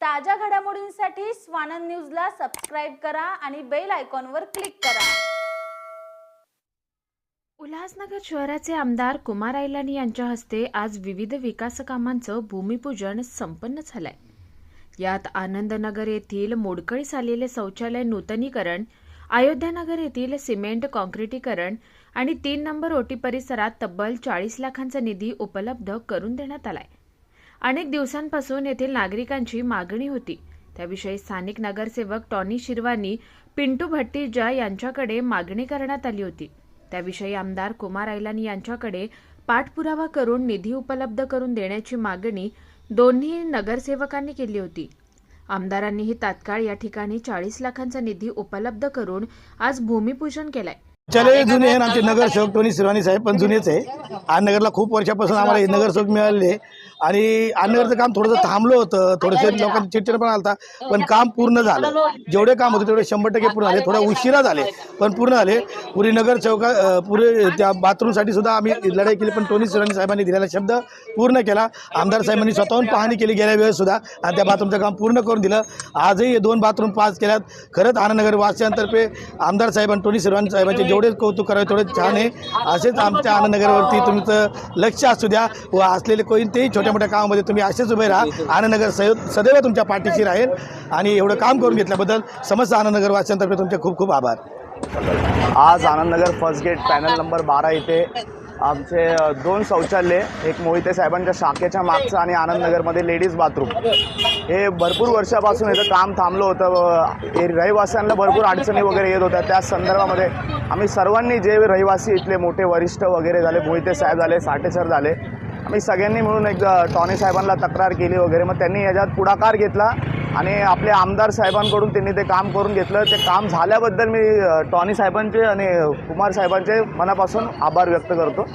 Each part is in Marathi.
ताज्या घडामोडींसाठी स्वानंद न्यूजला सबस्क्राईब करा आणि बेल आयकॉनवर क्लिक करा. उल्हासनगर शहराचे आमदार कुमार आयलानी यांच्या हस्ते आज विविध विकास कामांचं भूमिपूजन संपन्न झालंय. यात आनंदनगर येथील मोडकळीस आलेले शौचालय नूतनीकरण अयोध्यानगर येथील सिमेंट कॉन्क्रिटीकरण आणि तीन नंबर ओटी परिसरात तब्बल चाळीस लाखांचा निधी उपलब्ध करून देण्यात आलाय. अनेक दिवसांपासून येथील नागरिकांची मागणी होती. त्याविषयी स्थानिक नगरसेवक टॉनी शिरवानी पिंटू भट्टीजा यांच्याकडे मागणी करण्यात आली होती. त्याविषयी आमदार कुमार ऐलानी यांच्याकडे पाठपुरावा करून निधी उपलब्ध करून देण्याची मागणी दोन्ही नगरसेवकांनी केली होती. आमदारांनीही तात्काळ या ठिकाणी चाळीस लाखांचा निधी उपलब्ध करून आज भूमिपूजन केलंय. चले जुने आहे आमचे नगरसेवक टोनी सिरवानी साहेब पण जुनेच आहे. आनगरला खूप वर्षापासून आम्हाला हे नगरसेवक मिळाले आणि आनगरचं काम थोडंसं थांबलं होतं थोडंसं लोकांची चिडचिड पण आलता पण काम पूर्ण झालं. जेवढे काम होते तेवढे शंभर टक्के पूर्ण झाले थोडा उशिरा झाले पण पूर्ण झाले. पुरी नगरसेवका अं, पुरे त्या बाथरूमसाठी सुद्धा आम्ही लढाई केली पण टोनी शिरवानी साहेबांनी दिलेला शब्द पूर्ण केला. आमदार साहेबांनी स्वतःहून पाहणी केली गेल्या वेळेस सुद्धा आणि त्या बाथरूमचं काम पूर्ण करून दिलं. आजही हे दोन बाथरूम पास केल्यात. खरंच आनंदनगर वासियांतर्फे आमदार साहेब आणि टोनी शिरवानी साहेबांचे जेवढे कौतुक करावे तेवढे छान आहे. असेच आमच्या आनंदनगरवरती तुमचं लक्ष असू द्या व असलेले कोणतेही छोट्या मोठ्या कामामध्ये तुम्ही असेच उभे राहा. आनंदनगर सदैव सदैव तुमच्या पाठीशी राहील. आणि एवढं काम करून घेतल्याबद्दल समस्त आनंदनगर वासियांतर्फे तुमचे खूप खूप आभार. आज Anandnagar first gate panel number बारा इथे आमचे दोन शौचालय एक मोहिते साहेबांच्या शाखेच्या मागचं आणि आनंदनगरमध्ये लेडीज बाथरूम हे भरपूर वर्षापासून इथं काम थांबलं होतं. हे रहिवाशांना भरपूर अडचणी वगैरे येत होत्या. त्या संदर्भामध्ये आम्ही सर्वांनी जे रहिवासी इथले मोठे वरिष्ठ वगैरे झाले मोहिते साहेब झाले साठे सर झाले आम्ही सगळ्यांनी मिळून एकदा टॉने टॉनी साहेबांना तक्रार केली वगैरे. मग त्यांनी याच्यात पुढाकार घेतला आणि आपले आमदार साहेबांकडून त्यांनी ते काम करून घेतलं. ते काम झाल्याबद्दल मी टॉनी साहेबांचे आणि कुमार साहेबांचे मनापासून आभार व्यक्त करतो.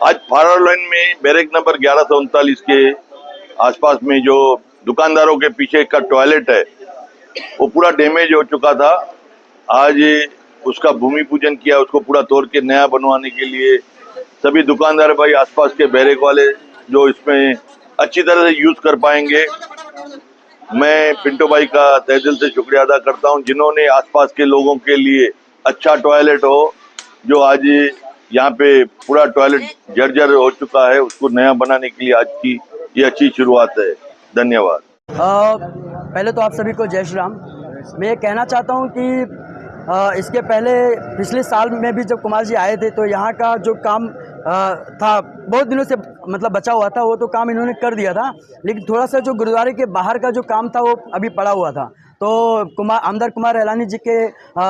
आज फारा लाइन में बैरेक नंबर ग्यारह सौ उनतालीस के आसपास में जो दुकानदारों के पीछे का टॉयलेट है वो पूरा डैमेज हो चुका था। आज उसका भूमि पूजन किया उसको पूरा तोड़ के नया बनवाने के लिए सभी दुकानदार भाई आसपास के बैरक वाले जो इसमें अच्छी तरह से यूज़ कर पाएँगे। मैं पिंटो भाई का तहे दिल से शुक्रिया अदा करता हूँ। जिन्होंने आसपास के लोगों के लिए अच्छा टॉयलेट हो जो आज यहाँ पे पूरा टॉयलेट जर्जर हो चुका है उसको नया बनाने के लिए आज की ये अच्छी शुरुआत है। धन्यवाद। पहले तो आप सभी को जय श्री राम। मैं ये कहना चाहता हूँ कि अ, इसके पहले पिछले साल में भी जब कुमार जी आए थे तो यहाँ का जो काम था। बहुत दिनों से मतलब बचा हुआ था, वो तो काम इन्होंने कर दिया था, लेकिन थोड़ा सा जो गुरुद्वारे के बाहर का जो काम था, वो अभी पड़ा हुआ था। तो कुमार, आमदार कुमार एलानी जी के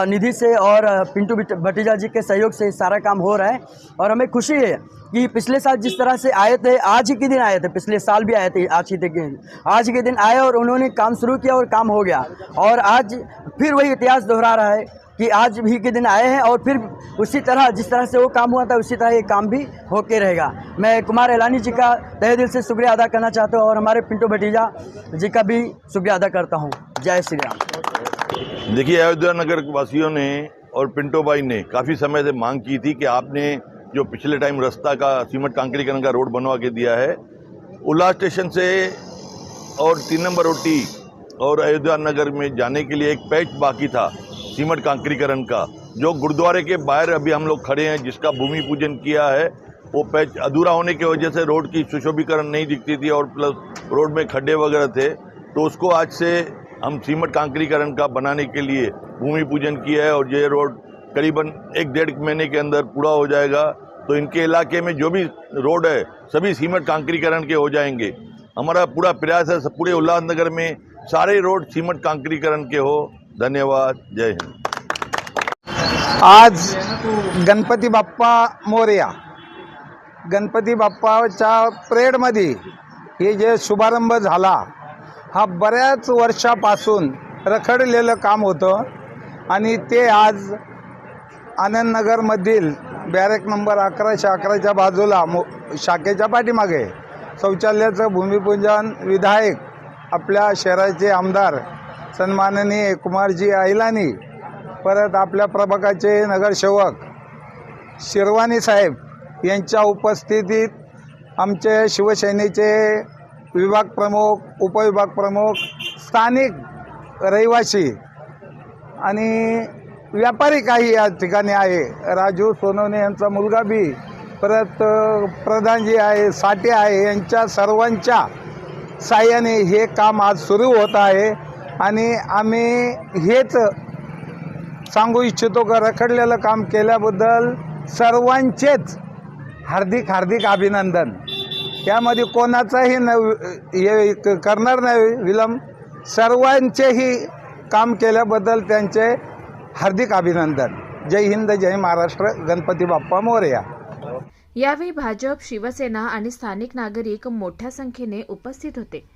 निधि से और पिंटू भटीजा जी के सहयोग से सारा काम हो रहा है, और हमें खुशी है कि पिछले साल जिस तरह से आए थे, आज ही के दिन आए थे, पिछले साल भी आए थे, आज ही के आज के दिन आए और उन्होंने काम शुरू किया और काम हो गया। और आज फिर वही इतिहास दोहरा रहा है। कि आज भी के दिन आए हैं और फिर उसी तरह, जिस तरह से वो काम हुआ था, उसी तरह ये काम भी होके रहेगा। मैं कुमार एलानी जी का तहे दिल से शुक्रिया अदा करना चाहता हूँ और हमारे पिंटू भटीजा जी का भी शुक्रिया अदा करता हूँ। जय श्री राम। देखिए, अयोध्या नगर वासियों ने और पिंटो भाई ने काफ़ी समय से मांग की थी कि आपने जो पिछले टाइम रास्ता का, सीमेंट कांक्रीकरण का रोड बनवा के दिया है, उल्लास स्टेशन से और तीन नंबर रोटी और अयोध्या नगर में जाने के लिए एक पैच बाकी था। सीमेंट कांक्रीकरण का, जो गुरुद्वारे के बाहर अभी हम लोग खड़े हैं, जिसका भूमि पूजन किया है, वो पैच अधूरा होने की वजह से रोड की सुशोभीकरण नहीं दिखती थी और प्लस रोड में खड्डे वगैरह थे तो उसको आज से हम सीमेंट कांक्रीकरण का बनाने के लिए भूमि पूजन किया है और ये रोड करीबन एक डेढ़ महीने के अंदर पूरा हो जाएगा। तो इनके इलाके में जो भी रोड है, सभी सीमेंट कांक्रीकरण के हो जाएँगे। हमारा पूरा प्रयास है, पूरे उल्लासनगर में सारे रोड सीमेंट कांक्रीकरण के हो। धन्यवाद जय हिंद. आज गणपती बाप्पा मोर्या. गणपती बाप्पाच्या परेडमध्ये हे जे शुभारंभ झाला हा बऱ्याच वर्षापासून रखडलेलं काम होतं आणि ते आज आनंदनगरमधील बॅरेक नंबर अकराशे अकराच्या बाजूला मो शाखेच्या पाठीमागे शौचालयाचं भूमिपूजन विधायक आपल्या शहराचे आमदार सन्माननीय कुमारजी ऐलानी परत आपल्या प्रभागाचे नगरसेवक शिरवानी साहेब यांच्या उपस्थितीत आमचे शिवसेनेचे विभाग प्रमुख उपविभाग प्रमुख स्थानिक रहिवासी आणि व्यापारी काही या ठिकाणी आहे. राजू सोनवणे यांचा मुलगा बी परत प्रधानजी आहे साठे आहे यांच्या सर्वांच्या साह्याने हे काम आज सुरू होत आहे. आणि आम्ही हेच सांगू इच्छितो का रखडलेलं काम केल्याबद्दल सर्वांचेच हार्दिक हार्दिक अभिनंदन. यामध्ये कोणाचाही न हे करणार नाही विलंब. सर्वांचेही काम केल्याबद्दल त्यांचे हार्दिक अभिनंदन. जय हिंद जय महाराष्ट्र. गणपती बाप्पा मोरया. यावेळी भाजप शिवसेना आणि स्थानिक नागरिक मोठ्या संख्येने उपस्थित होते.